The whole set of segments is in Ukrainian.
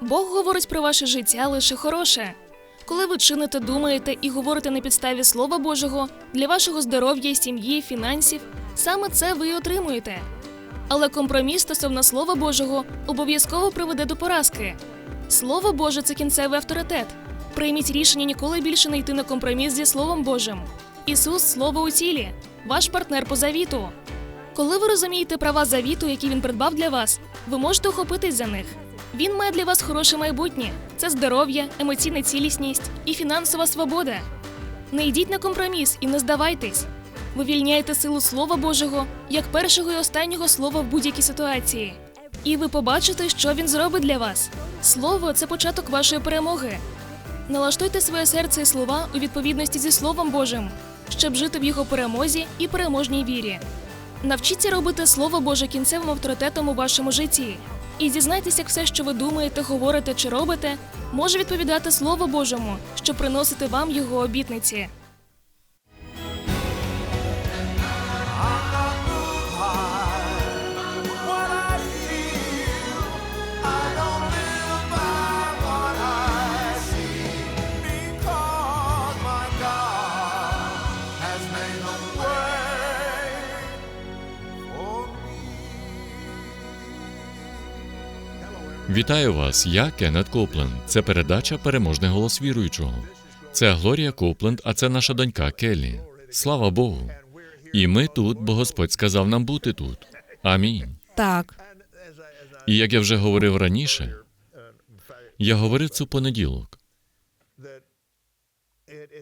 Бог говорить про ваше життя лише хороше. Коли ви чините, думаєте і говорите на підставі Слова Божого для вашого здоров'я, сім'ї, фінансів, саме це ви й отримуєте. Але компроміс стосовно Слова Божого обов'язково приведе до поразки. Слово Боже це кінцевий авторитет. Прийміть рішення ніколи більше не йти на компроміс зі Словом Божим. Ісус слово у тілі, ваш партнер по завіту. Коли ви розумієте права завіту, які він придбав для вас, ви можете охопитись за них. Він має для вас хороше майбутнє: це здоров'я, емоційна цілісність і фінансова свобода. Не йдіть на компроміс і не здавайтесь. Ви вільняєте силу Слова Божого як першого і останнього слова в будь-якій ситуації. І ви побачите, що він зробить для вас. Слово це початок вашої перемоги. Налаштуйте своє серце і слова у відповідності зі Словом Божим, щоб жити в його перемозі і переможній вірі. Навчіться робити Слово Боже кінцевим авторитетом у вашому житті. І зізнайтеся, як все, що ви думаєте, говорите чи робите, може відповідати Слову Божому, що приносити вам його обітниці. Вітаю вас, я Кеннет Копленд. Це передача Переможний голос віруючого. Це Глорія Копленд, а це наша донька Келлі. Слава Богу. І ми тут, бо Господь сказав нам бути тут. Амінь. Так, І як я вже говорив раніше, я говорив в понеділок.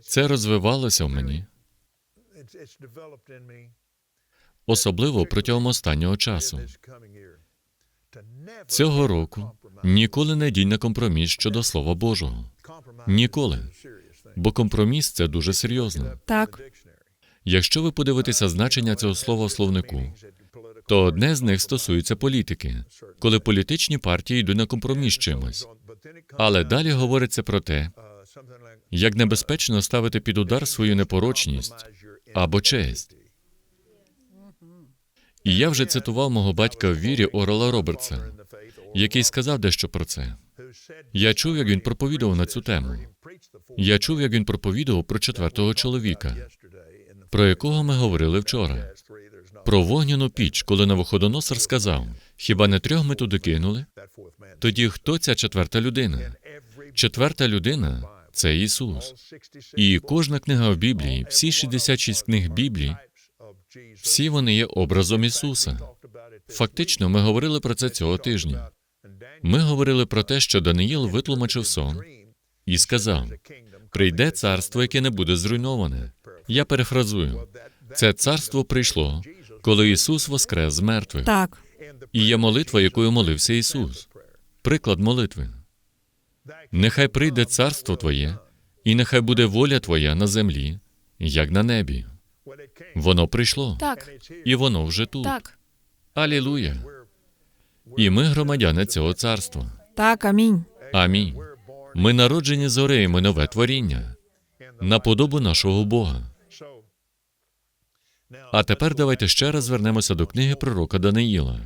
Це розвивалося в мені, особливо протягом останнього часу. Цього року ніколи не йдіть на компроміс щодо Слова Божого. Ніколи. Бо компроміс це дуже серйозно. так, Якщо ви подивитеся значення цього слова в словнику, то одне з них стосується політики, коли політичні партії йдуть на компроміс чимось. Але далі говориться про те, як небезпечно ставити під удар свою непорочність або честь. І я вже цитував мого батька в вірі Орела Робертса, який сказав дещо про це. Я чув, як він проповідував на цю тему. Я чув, як він проповідував про четвертого чоловіка, про якого ми говорили вчора. Про вогняну піч, коли Навуходоносор сказав: Хіба не трьох ми туди кинули? Тоді хто ця четверта людина? Четверта людина це Ісус. І кожна книга в Біблії, всі 66 книг Біблії, всі вони є образом Ісуса. Фактично, ми говорили про це цього тижня. Ми говорили про те, що Даниїл витлумачив сон і сказав: прийде царство, яке не буде зруйноване. Я перефразую: це царство прийшло, коли Ісус воскрес з мертвих. так, І є молитва, якою молився Ісус. Приклад молитви. Нехай прийде царство Твоє, і нехай буде воля Твоя на землі, як на небі. Воно прийшло, Так, і воно вже тут. так. Алілуя. І ми громадяни цього царства. так, амінь. Амінь. Ми народжені зорею, ми нове творіння на подобу нашого Бога. А тепер давайте ще раз звернемося до книги пророка Даниїла.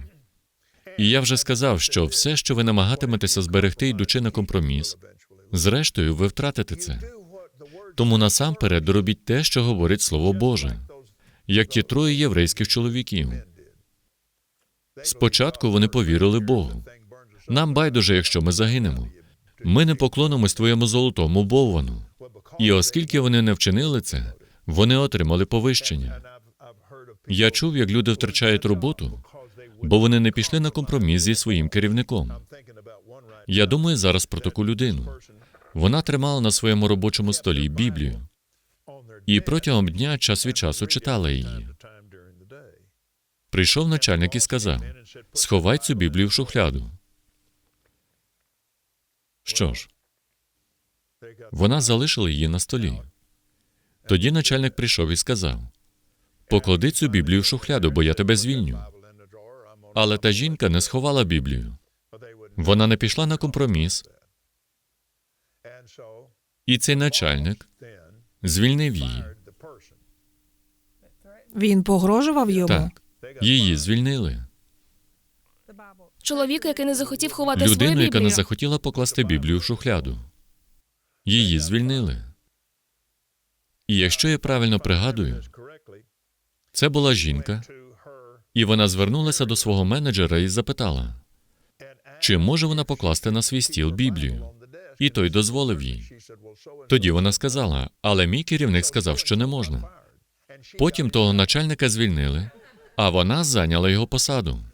І я вже сказав, що все, що ви намагатиметеся зберегти, йдучи на компроміс, зрештою ви втратите це. Тому насамперед робіть те, що говорить Слово Боже, як ті троє єврейських чоловіків. Спочатку вони повірили Богу. Нам байдуже, якщо ми загинемо. Ми не поклонимось твоєму золотому боввану. І оскільки вони не вчинили це, вони отримали повищення. Я чув, як люди втрачають роботу, бо вони не пішли на компроміс зі своїм керівником. Я думаю зараз про таку людину. Вона тримала на своєму робочому столі Біблію і протягом дня час від часу читала її. Прийшов начальник і сказав: сховай цю Біблію в шухляду. Що ж, вона залишила її на столі. Тоді начальник прийшов і сказав: поклади цю Біблію в шухляду, бо я тебе звільню. Але та жінка не сховала Біблію. Вона не пішла на компроміс, і цей начальник звільнив її. Він погрожував йому. Так, її звільнили. Чоловіка, який не захотів ховати свою Людину, яка не захотіла покласти Біблію в шухляду. Її звільнили. І якщо я правильно пригадую, це була жінка, і вона звернулася до свого менеджера і запитала, чи може вона покласти на свій стіл Біблію. І той дозволив їй. Тоді вона сказала, але мій керівник сказав, що не можна. Потім того начальника звільнили, а вона зайняла його посаду.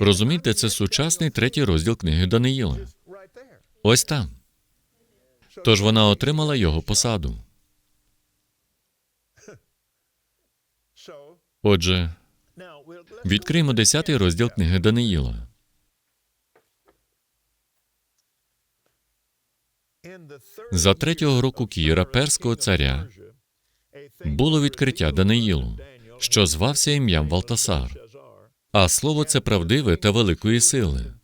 Розумієте, це сучасний третій розділ книги Даниїла. Ось там. Тож вона отримала його посаду. Отже, відкриємо 10 розділ книги Даниїла. За третього року Кіра, перського царя, було відкриття Даниїлу, що звався ім'ям Валтасар. А слово це правдиве та великої сили.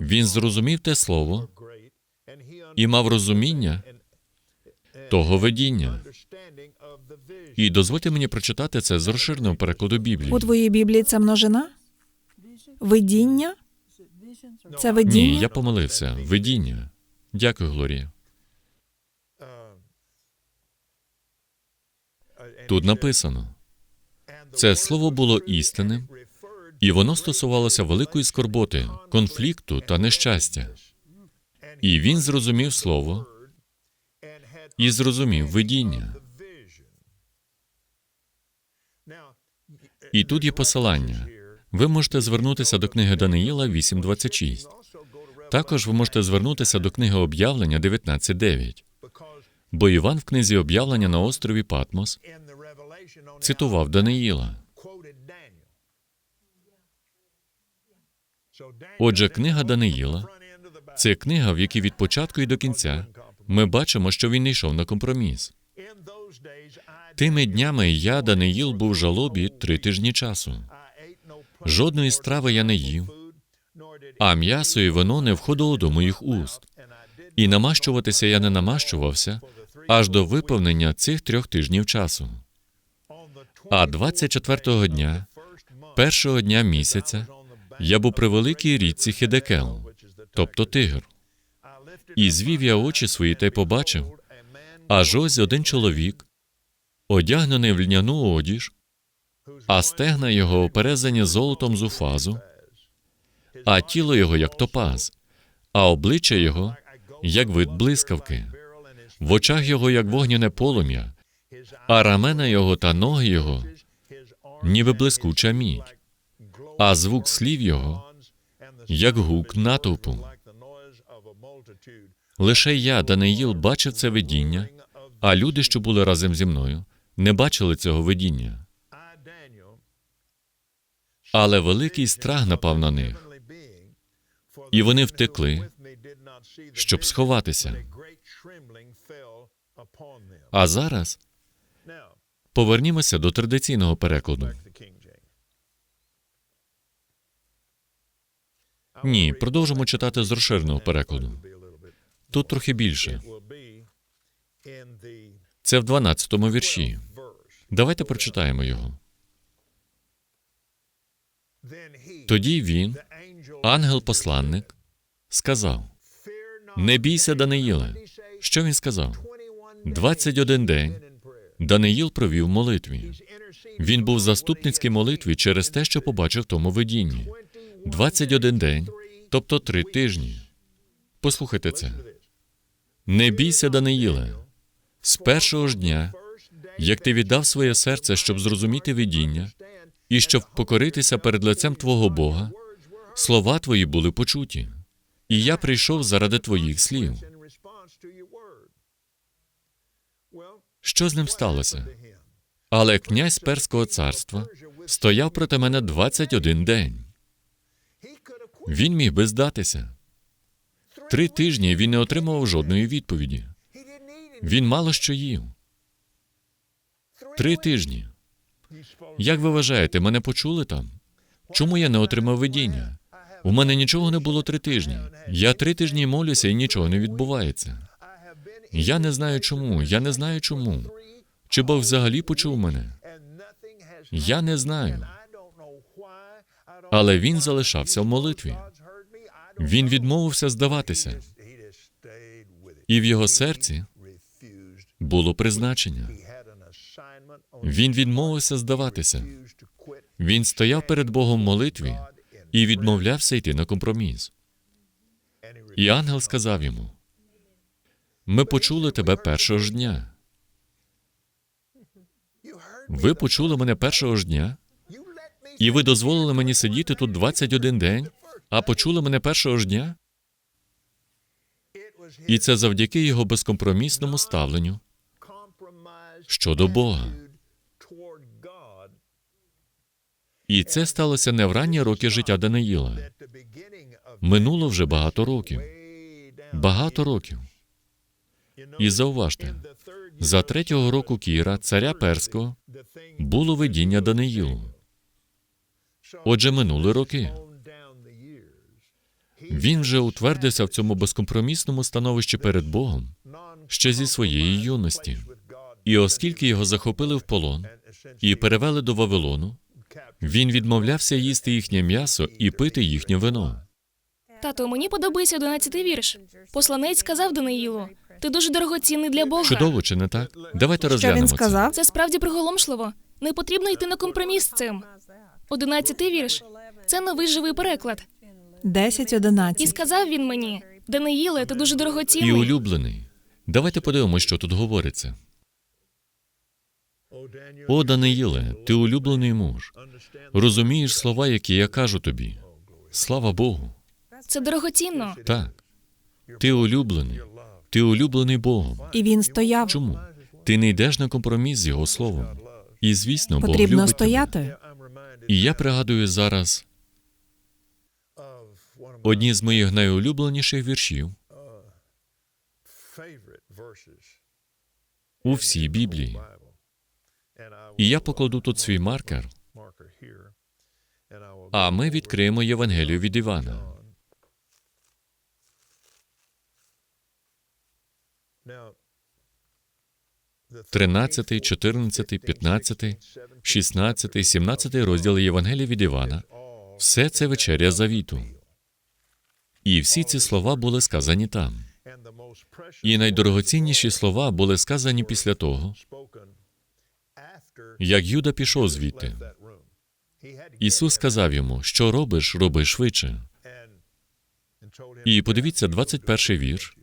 Він зрозумів те слово і мав розуміння того видіння. І дозвольте мені прочитати це з розширеного перекладу Біблії. У твоїй Біблії це множина? Видіння? Це видіння? Ні, я помилився. Видіння. Дякую, Глорія. Тут написано: це слово було істинним, і воно стосувалося великої скорботи, конфлікту та нещастя. І він зрозумів слово і зрозумів видіння. І тут є посилання. Ви можете звернутися до книги Даниїла 8.26. Також ви можете звернутися до книги об'явлення 19.9. Бо Іван в книзі об'явлення на острові Патмос цитував Даниїла. Отже, книга Даниїла це книга, в якій від початку і до кінця ми бачимо, що він не йшов на компроміс. Тими днями я, Даниїл, був в жалобі три тижні часу. Жодної страви я не їв, а м'ясо і вино не входило до моїх уст. І намащуватися я не намащувався аж до виповнення цих трьох тижнів часу. А 24-го дня, першого дня місяця, я був при великій річці Хедекел, тобто Тигр. І звів я очі свої та й побачив, аж ось один чоловік, одягнений в льняну одіж, а стегна його оперезані золотом з уфазу, а тіло його як топаз, а обличчя його як вид блискавки, в очах його як вогняне полум'я, а рамена його та ноги його ніби блискуча мідь, а звук слів його як гук натовпу. Лише я, Даниїл, бачив це видіння, а люди, що були разом зі мною, не бачили цього видіння. Але великий страх напав на них, і вони втекли, щоб сховатися. А зараз повернімося до традиційного перекладу. Ні, продовжимо читати з розширеного перекладу. Тут трохи більше. Це в 12-му вірші. Давайте прочитаємо його. Тоді він, ангел-посланник, сказав: Не бійся, Даниїле. Що він сказав? 21 день Даниїл провів молитві. Він був в заступницькій молитві через те, що побачив в тому видінні. 21 день, тобто три тижні. Послухайте це. Не бійся, Даниїле. З першого ж дня, як ти віддав своє серце, щоб зрозуміти видіння, і щоб покоритися перед лицем Твого Бога, слова твої були почуті, і я прийшов заради твоїх слів. Що з ним сталося? Але князь Перського царства стояв проти мене 21 день. Він міг би здатися. Три тижні він не отримував жодної відповіді. Він мало що їв. Три тижні. Як ви вважаєте, мене почули там? Чому я не отримав видіння? У мене нічого не було три тижні. Я три тижні молюся і нічого не відбувається. Я не знаю чому. Я не знаю чому. Чи Бог взагалі почув мене? Я не знаю. Але він залишався в молитві. Він відмовився здаватися, і в його серці було призначення. Він відмовився здаватися. Він стояв перед Богом в молитві і відмовлявся йти на компроміс. І ангел сказав йому: Ми почули тебе першого ж дня. Ви почули мене першого ж дня, і ви дозволили мені сидіти тут 21 день, а почули мене першого ж дня? І це завдяки його безкомпромісному ставленню щодо Бога. І це сталося не в ранні роки життя Даниїла. Минуло вже багато років. Багато років. І зауважте, за третього року Кіра, царя Перського, було видіння Даниїлу. Отже, минули роки. Він вже утвердився в цьому безкомпромісному становищі перед Богом ще зі своєї юності. І оскільки його захопили в полон і перевели до Вавилону, він відмовлявся їсти їхнє м'ясо і пити їхнє вино. Тато, мені подобається 11 вірш. Посланець сказав Даниїлу: ти дуже дорогоцінний для Бога. Чудово, чи не так? Давайте Що розглянемо він сказав? Це справді приголомшливо. Не потрібно йти на компроміс з цим. 11 вірш. Це новий живий переклад. 10, І сказав він мені: Даниїле, ти дуже І дорогоцінний. улюблений. Давайте подивимося, що тут говориться. О, Даниїле, ти улюблений муж. Розумієш слова, які я кажу тобі. Слава Богу. Це дорогоцінно. Так. Ти улюблений. Ти улюблений Богом. І він стояв. Чому? Ти не йдеш на компроміс з його словом. І звісно, Бог Потрібно любить тебе. стояти. І я пригадую зараз одні з моїх найулюбленіших віршів у всій Біблії. І я покладу тут свій маркер, а ми відкриємо Євангелію від Івана. 13, 14, 15, 16, 17 розділи Євангелії від Івана. Все це вечеря завіту. І всі ці слова були сказані там. І найдорогоцінніші слова були сказані після того, як Юда пішов звідти. Ісус сказав йому, що робиш, роби швидше. І подивіться 21 вірш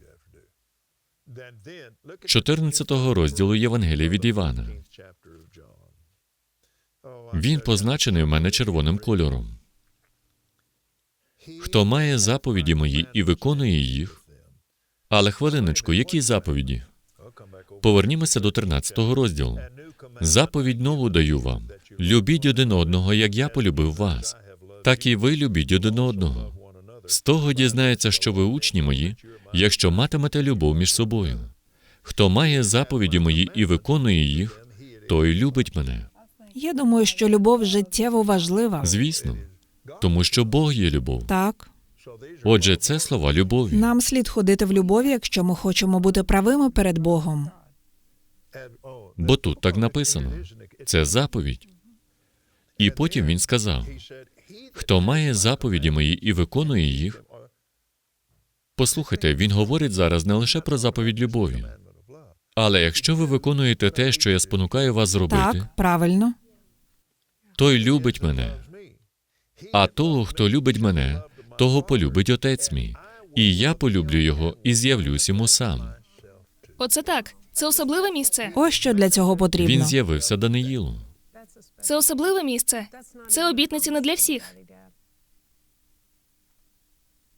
14 розділу Євангелія від Івана. Він позначений в мене червоним кольором. Хто має заповіді мої і виконує їх. Але хвилиночку, які заповіді? Повернімося до 13 розділу. Заповідь нову даю вам: любіть один одного, як я полюбив вас, так і ви любіть один одного. З того дізнається, що ви учні мої, якщо матимете любов між собою. Хто має заповіді мої і виконує їх, той любить мене. Я думаю, що любов життєво важлива. Звісно, тому що Бог є любов. Так, Отже, це слова любові. нам слід ходити в любові, якщо ми хочемо бути правими перед Богом. Бо тут так написано. Це заповідь. І потім він сказав: хто має заповіді мої і виконує їх. Послухайте, він говорить зараз не лише про заповідь любові. Але якщо ви виконуєте те, що я спонукаю вас зробити, Так, правильно. той любить мене. А того, хто любить мене, того полюбить отець мій. І я полюблю його і з'явлюсь йому сам. Оце так. Це особливе місце. Ось що для цього потрібно. Він з'явився Даниїлу. Це особливе місце. Це обітниці не для всіх.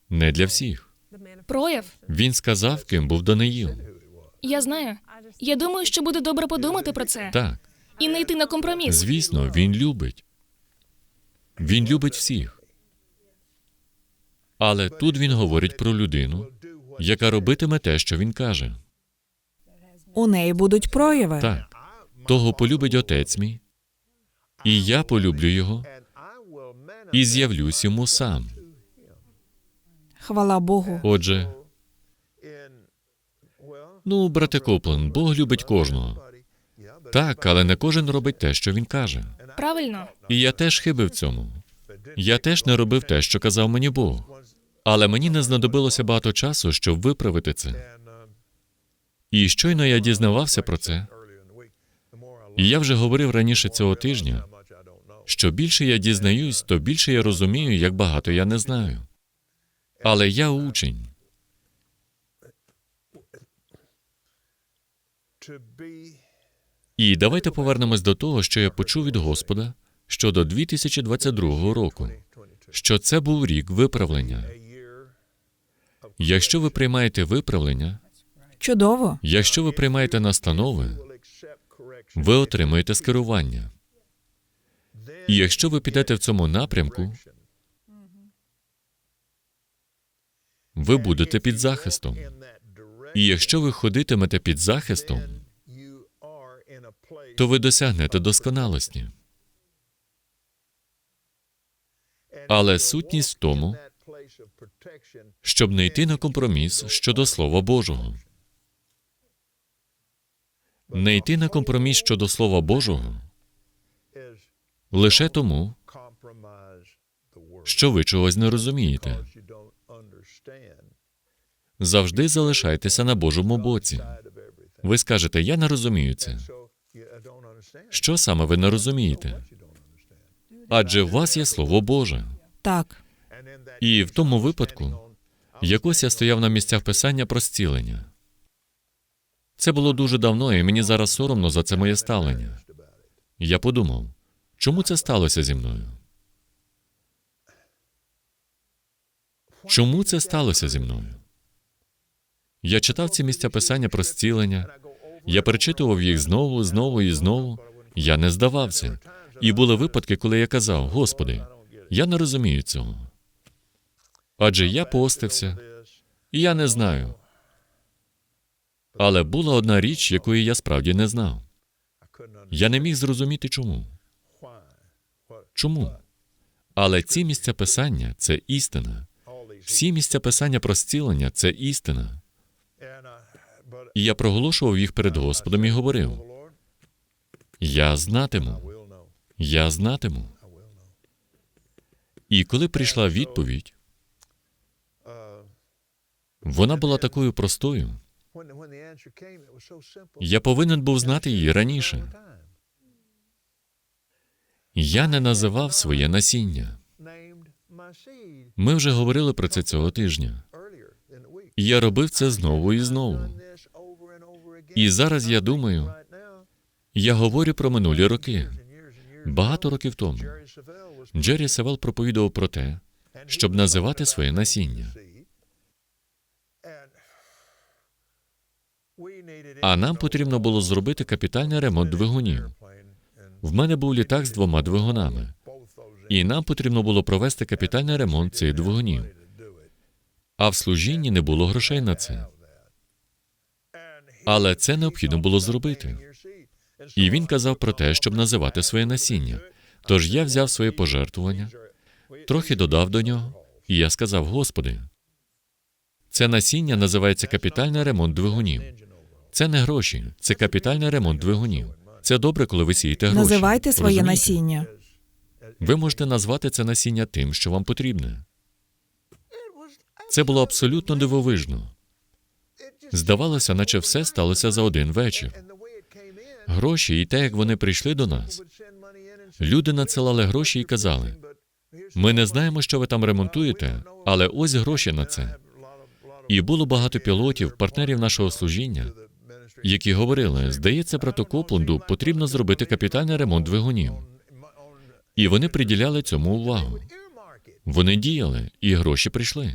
Не для всіх. Прояв. Він сказав, ким був Даниїл. Я знаю. Я думаю, що буде добре подумати про це Так, і не йти на компроміс. звісно, він любить. Він любить всіх. Але тут він говорить про людину, яка робитиме те, що він каже. У неї будуть прояви. Так, того полюбить отець мій, і я полюблю його, і з'явлюсь йому сам. Хвала Богу. Отже, ну, брате Коплен, Бог любить кожного. Так, але не кожен робить те, що він каже. Правильно. І я теж хибив цьому. Я теж не робив те, що казав мені Бог. Але мені не знадобилося багато часу, щоб виправити це. І щойно я дізнавався про це, і я вже говорив раніше цього тижня, що більше я дізнаюсь, то більше я розумію, як багато я не знаю. Але я учень. І давайте повернемось до того, що я почув від Господа щодо 2022 року, що це був рік виправлення. Якщо ви приймаєте виправлення, Чудово. якщо ви приймаєте настанови, ви отримаєте скерування. І якщо ви підете в цьому напрямку, ви будете під захистом. І якщо ви ходитимете під захистом, то ви досягнете досконалості. Але сутність в тому, щоб не йти на компроміс щодо Слова Божого. Не йти на компроміс щодо Слова Божого лише тому, що ви чогось не розумієте. Завжди залишайтеся на Божому боці. Ви скажете, я не розумію це. Що саме ви не розумієте? Адже в вас є Слово Боже. Так. І в тому випадку якось я стояв на місцях писання про зцілення. Це було дуже давно, і мені зараз соромно за це моє ставлення. Я подумав, чому це сталося зі мною? Чому це сталося зі мною? Я читав ці місця писання про зцілення. Я перечитував їх знову, знову і знову. Я не здавався. І були випадки, коли я казав: Господи, я не розумію цього. Адже я постився, і я не знаю. Але була одна річ, якої я справді не знав. Я не міг зрозуміти чому. Чому? Але ці місця писання це істина. Всі місця писання про зцілення це істина. І я проголошував їх перед Господом і говорив: Я знатиму, я знатиму. І коли прийшла відповідь, вона була такою простою. Я повинен був знати її раніше. Я не називав своє насіння. Ми вже говорили про це цього тижня. І я робив це знову і знову. І зараз я думаю, я говорю про минулі роки, багато років тому. Джері Севел проповідував про те, щоб називати своє насіння. А нам потрібно було зробити капітальний ремонт двигунів. В мене був літак з двома двигунами, і нам потрібно було провести капітальний ремонт цих двигунів. А в служінні не було грошей на це. Але це необхідно було зробити. І він казав про те, щоб називати своє насіння. Тож я взяв своє пожертвування, трохи додав до нього, і я сказав: Господи, це насіння називається капітальний ремонт двигунів. Це не гроші, це капітальний ремонт двигунів. Це добре, коли ви сієте гроші. Називайте своє Розумієте? насіння. Ви можете назвати це насіння тим, що вам потрібне. Це було абсолютно дивовижно. Здавалося, наче все сталося за один вечір. Гроші і те, як вони прийшли до нас. Люди надсилали гроші і казали: ми не знаємо, що ви там ремонтуєте, але ось гроші на це. І було багато пілотів, партнерів нашого служіння, які говорили: здається, брату Копленду потрібно зробити капітальний ремонт двигунів. І вони приділяли цьому увагу. Вони діяли, і гроші прийшли.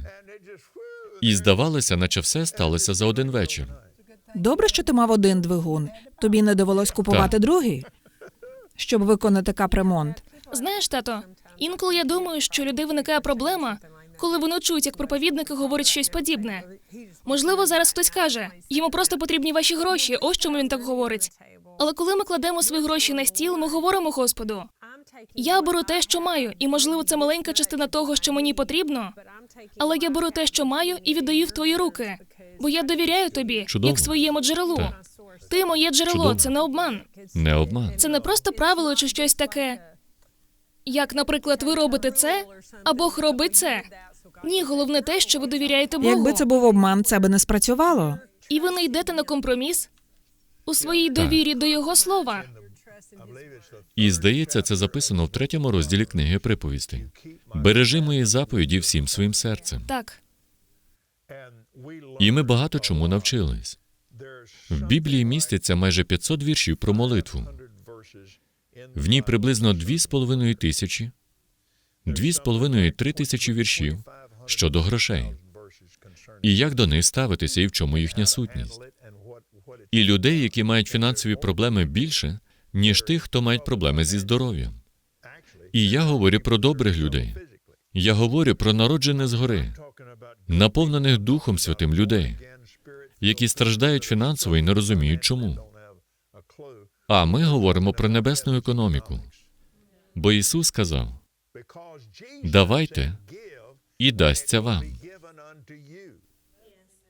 І здавалося, наче все сталося за один вечір. Добре, що ти мав один двигун. Тобі не довелось купувати Так. другий, щоб виконати капремонт. Знаєш, тато, інколи я думаю, що у людей виникає проблема, коли вони чують, як проповідники говорять щось подібне. Можливо, зараз хтось каже, йому просто потрібні ваші гроші, ось чому він так говорить. Але коли ми кладемо свої гроші на стіл, ми говоримо Господу. Я беру те, що маю, і можливо, це маленька частина того, що мені потрібно. Але я беру те, що маю, і віддаю в твої руки. Бо я довіряю тобі, Чудово. як своєму джерелу. Так. Ти моє джерело, Чудово. це не обман. Не обман. Це не просто правило чи щось таке. Як, наприклад, ви робите це, а Бог робить це. Ні, головне те, що ви довіряєте Богу. Якби це був обман, це би не спрацювало. І ви не йдете на компроміс у своїй довірі до Його слова. І здається, це записано в третьому розділі книги приповістей. Бережи мої заповіді всім своїм серцем. Так, І ми багато чому навчились. В Біблії міститься майже 500 віршів про молитву. В ній приблизно 2,5 тисячі, 2,5-3 тисячі віршів щодо грошей. І як до них ставитися і в чому їхня сутність. І людей, які мають фінансові проблеми більше, ніж тих, хто мають проблеми зі здоров'ям. І я говорю про добрих людей. Я говорю про народжене згори, наповнених Духом Святим людей, які страждають фінансово і не розуміють чому. А ми говоримо про небесну економіку. Бо Ісус сказав: Давайте і дасться вам.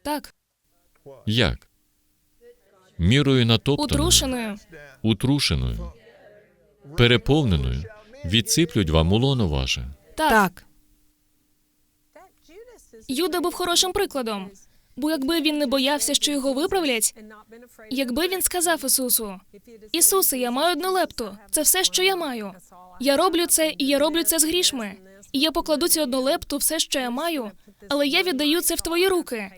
так, Як? Мірою натоптаною, утрушеною. утрушеною, переповненою, відсиплють вам у лоно ваше. Так, Так, Юда був хорошим прикладом. Бо якби він не боявся, що його виправлять, якби він сказав Ісусу: Ісусе, я маю одну лепту, це все, що я маю. Я роблю це, і я роблю це з грішми. І я покладу цю одну лепту, все, що я маю, але я віддаю це в твої руки.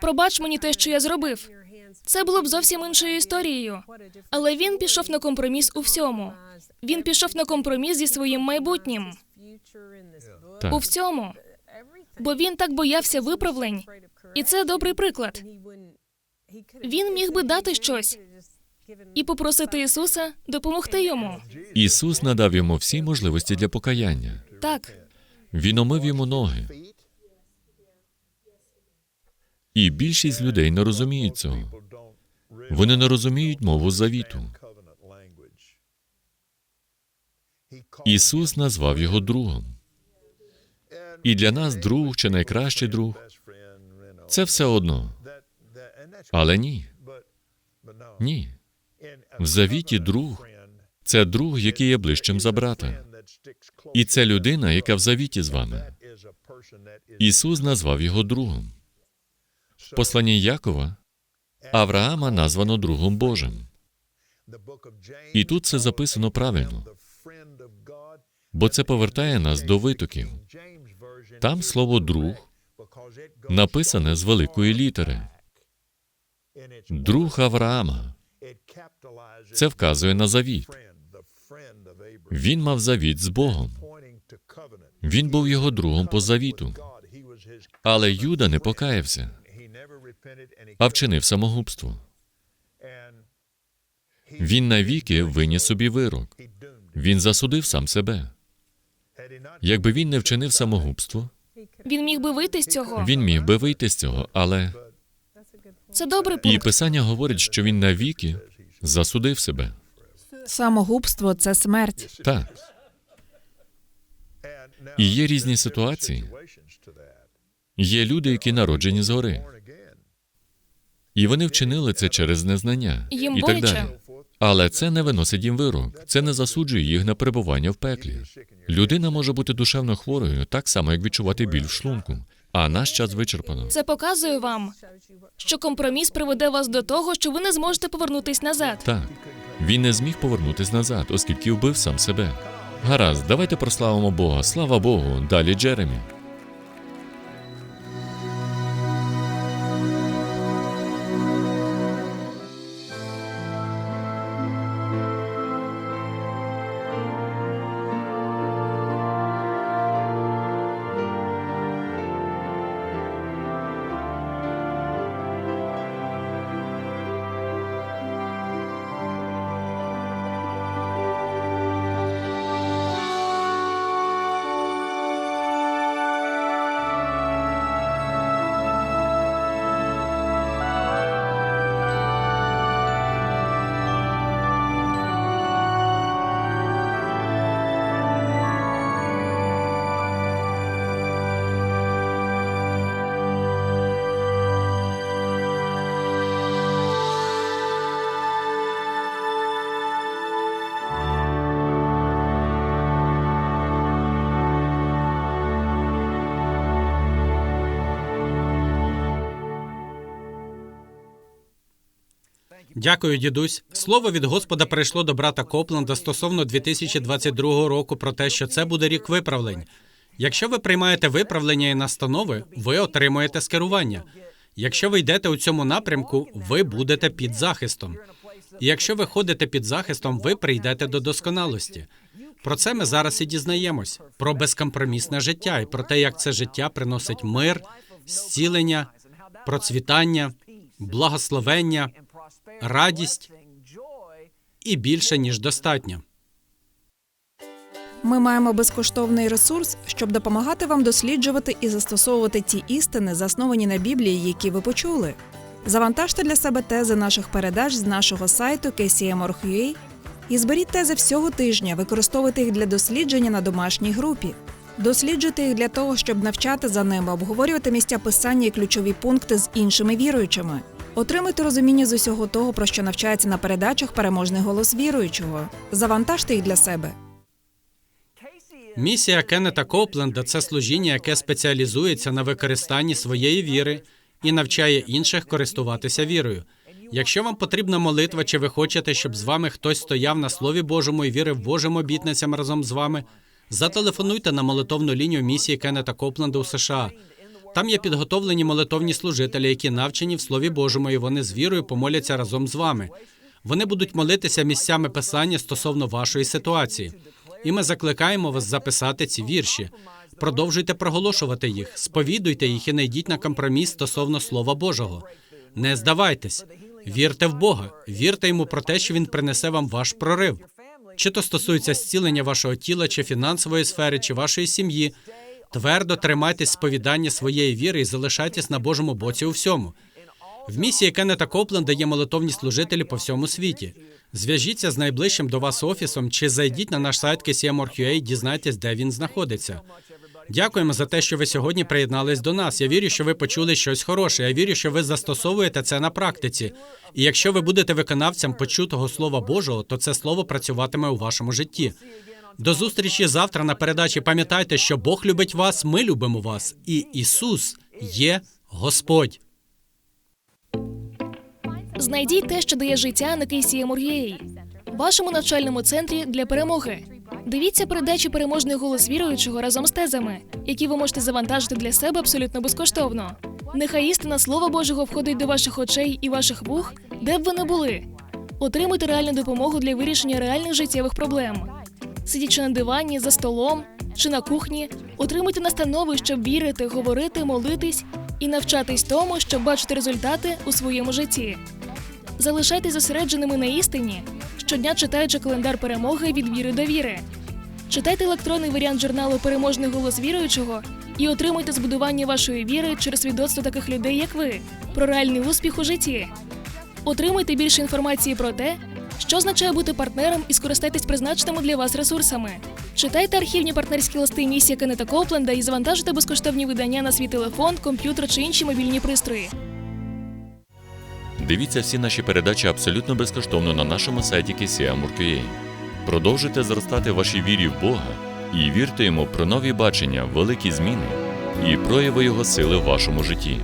Пробач мені те, що я зробив. Це було б зовсім іншою історією. Але він пішов на компроміс у всьому. Він пішов на компроміс зі своїм майбутнім. Так. У всьому. Бо він так боявся виправлень. І це добрий приклад. Він міг би дати щось і попросити Ісуса допомогти йому. Ісус надав йому всі можливості для покаяння. Так, Він омив йому ноги. І більшість людей не розуміють цього. Вони не розуміють мову завіту. Ісус назвав його другом. І для нас друг чи найкращий друг це все одно. Але ні, ні. В завіті друг це друг, який є ближчим за брата. І це людина, яка в завіті з вами. Ісус назвав його другом. В посланні Якова Авраама названо другом Божим. І тут це записано правильно, бо це повертає нас до витоків. Там слово друг написане з великої літери. Друг Авраама. Це вказує на завіт. Він мав завіт з Богом. Він був його другом по завіту. Але Юда не покаявся, а вчинив самогубство. Він навіки виніс собі вирок. Він засудив сам себе. Якби він не вчинив самогубство, він міг би вийти з цього. він міг би вийти з цього, але Це добрий і писання говорить, що він навіки засудив себе. Самогубство це смерть. Так, І є різні ситуації. є люди, які народжені згори, і вони вчинили це через незнання Їм і так боляче. далі. Але це не виносить їм вирок, це не засуджує їх на перебування в пеклі. Людина може бути душевно хворою, так само як відчувати біль в шлунку. А наш час вичерпано. Це показує вам, що компроміс приведе вас до того, що ви не зможете повернутись назад. Так, він не зміг повернутись назад, оскільки вбив сам себе. Гаразд, давайте прославимо Бога. Слава Богу. Далі Джеремі. Дякую, дідусь. Слово від Господа прийшло до брата Копленда стосовно 2022 року про те, що це буде рік виправлень. Якщо ви приймаєте виправлення і настанови, ви отримуєте скерування. Якщо ви йдете у цьому напрямку, ви будете під захистом. І якщо ви ходите під захистом, ви прийдете до досконалості. Про це ми зараз і дізнаємось: про безкомпромісне життя і про те, як це життя приносить мир, зцілення, процвітання, благословення, радість і більше ніж достатньо. Ми маємо безкоштовний ресурс, щоб допомагати вам досліджувати і застосовувати ті істини, засновані на Біблії, які ви почули. Завантажте для себе тези наших передач з нашого сайту kcm.org.ua і зберіть тези всього тижня, використовуйте їх для дослідження на домашній групі. Досліджуйте їх для того, щоб навчати за ними, обговорювати місця писання і ключові пункти з іншими віруючими. Отримуйте розуміння з усього того, про що навчається на передачах переможний голос віруючого. Завантажте їх для себе. Місія Кеннета Копленда це служіння, яке спеціалізується на використанні своєї віри і навчає інших користуватися вірою. Якщо вам потрібна молитва, чи ви хочете, щоб з вами хтось стояв на Слові Божому і вірив Божим обітницям разом з вами, зателефонуйте на молитовну лінію місії Кеннета Копленда у США. Там є підготовлені молитовні служителі, які навчені в Слові Божому, і вони з вірою помоляться разом з вами. Вони будуть молитися місцями писання стосовно вашої ситуації. І ми закликаємо вас записати ці вірші. Продовжуйте проголошувати їх, сповідуйте їх і найдіть на компроміс стосовно Слова Божого. Не здавайтесь, вірте в Бога, вірте йому про те, що він принесе вам ваш прорив. Чи то стосується зцілення вашого тіла, чи фінансової сфери, чи вашої сім'ї. Твердо тримайтесь сповідання своєї віри і залишайтесь на Божому боці у всьому. В місії Кеннета Копленда є молитовні служителі по всьому світі. Зв'яжіться з найближчим до вас офісом чи зайдіть на наш сайт KCM.org.ua і дізнайтесь, де він знаходиться. Дякуємо за те, що ви сьогодні приєднались до нас. Я вірю, що ви почули щось хороше. Я вірю, що ви застосовуєте це на практиці. І якщо ви будете виконавцем почутого Слова Божого, то це слово працюватиме у вашому житті. До зустрічі завтра на передачі. Пам'ятайте, що Бог любить вас, ми любимо вас, і Ісус є Господь. Знайдіть те, що дає життя на KCM.org.ua, вашому навчальному центрі для перемоги. Дивіться передачі переможний голос віруючого разом з тезами, які ви можете завантажити для себе абсолютно безкоштовно. Нехай істина Слова Божого входить до ваших очей і ваших вух, де б ви не були. Отримуйте реальну допомогу для вирішення реальних життєвих проблем. Сидячи на дивані, за столом чи на кухні, отримуйте настанови, щоб вірити, говорити, молитись і навчатись тому, щоб бачити результати у своєму житті. Залишайтесь зосередженими на істині, щодня читаючи календар перемоги від віри до віри. Читайте електронний варіант журналу Переможний голос віруючого і отримуйте збудування вашої віри через свідоцтво таких людей, як ви, про реальний успіх у житті. Отримуйте більше інформації про те, що означає бути партнером і скористайтесь призначеними для вас ресурсами. Читайте архівні партнерські листи місія Кеннета Копленда і завантажуйте безкоштовні видання на свій телефон, комп'ютер чи інші мобільні пристрої. Дивіться всі наші передачі абсолютно безкоштовно на нашому сайті KCM.org.ua. Продовжуйте зростати в вашій вірі в Бога і вірте йому про нові бачення, великі зміни і прояви Його сили в вашому житті.